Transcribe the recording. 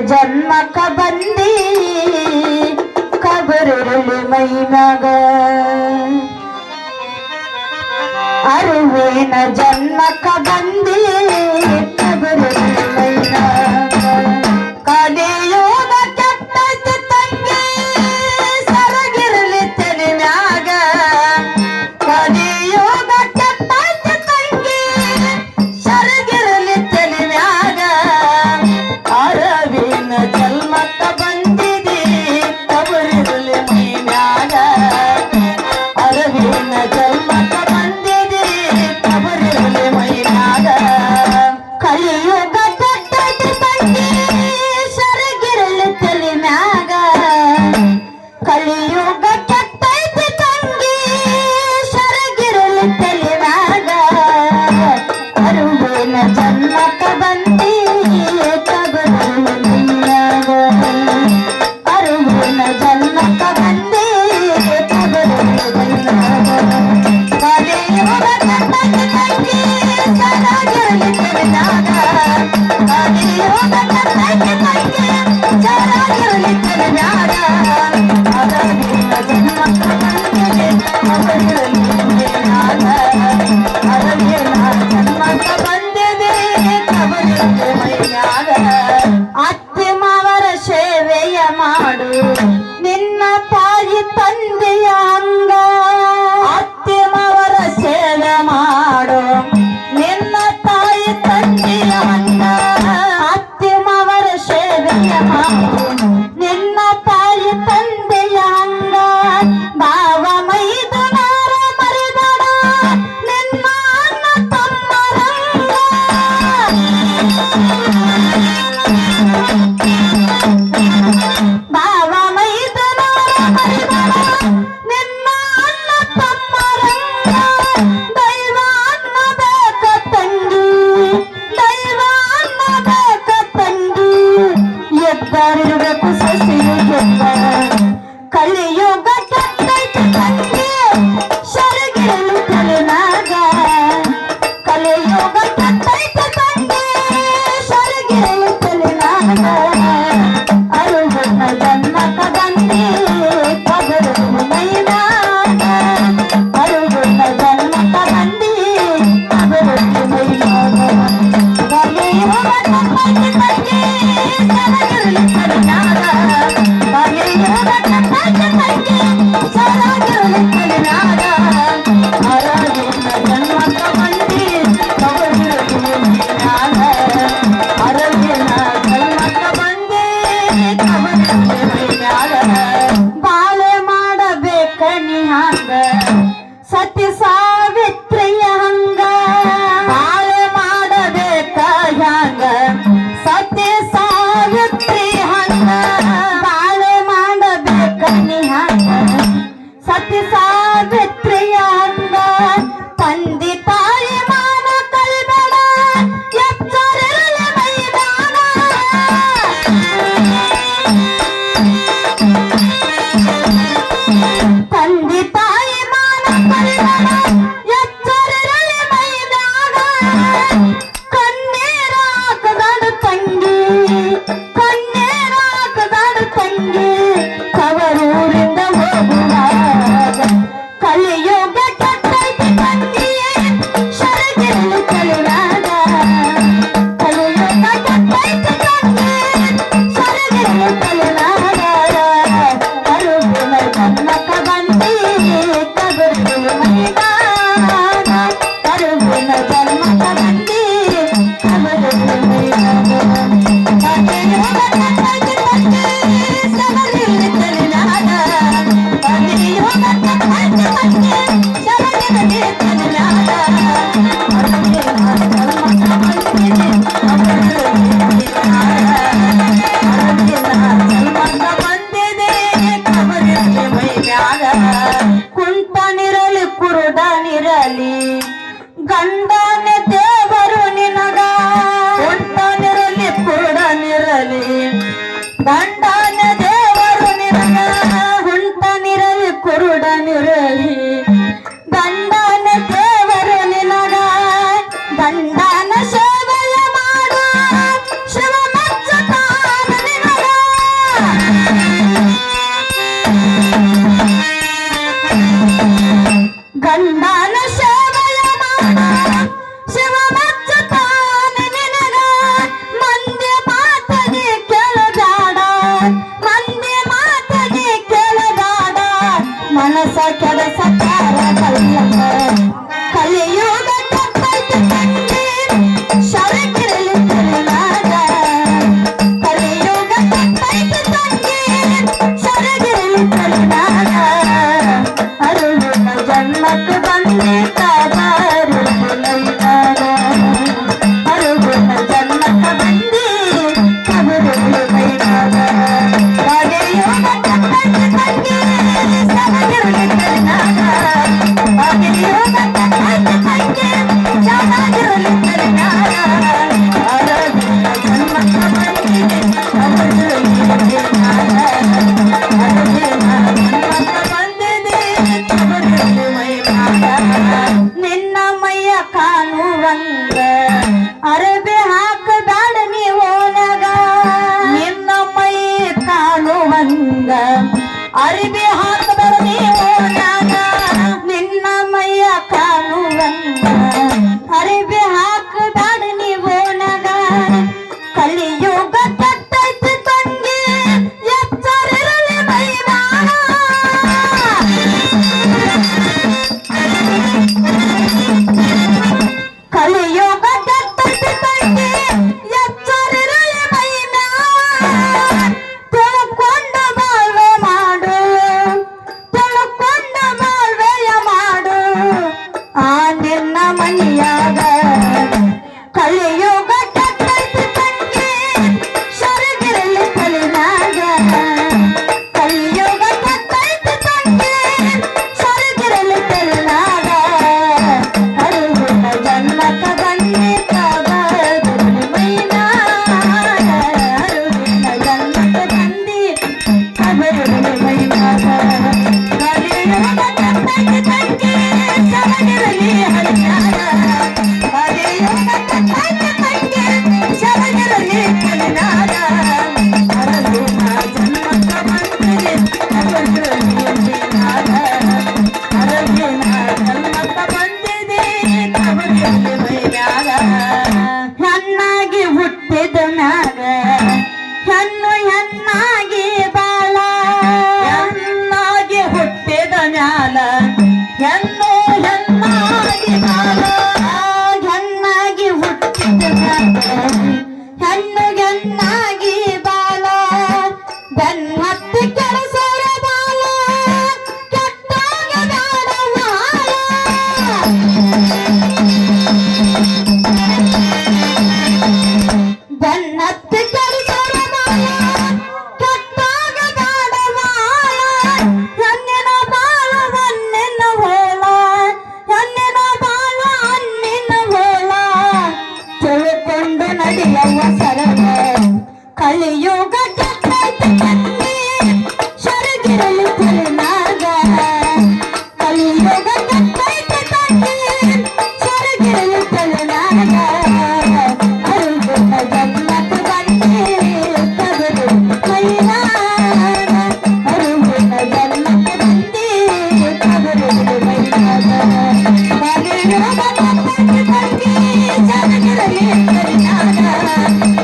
ಜನ್ಮಕ ಬಂದಿ ಕಬರಿರಲಿ ಮೈನಾಗ. ಅರುವೇನ ಜನ್ಮಕ ಬಂದಿ ಕಬರಿರಲಿ ಬಂದಿ ಕುಂತನಿರಲಿ ಕುರುಡನಿರಲಿ ಗಂಡನ ದೇವರು ನಿನಗ ಕುಂತನಿರಲಿ ಕುರುಡನಿರಲಿ ಗಂಡನ ದೇವರು ನಿನಗ ಕುಂತನಿರಲಿ ಕುರುಡನಿರಲಿ Ah! हरे हरे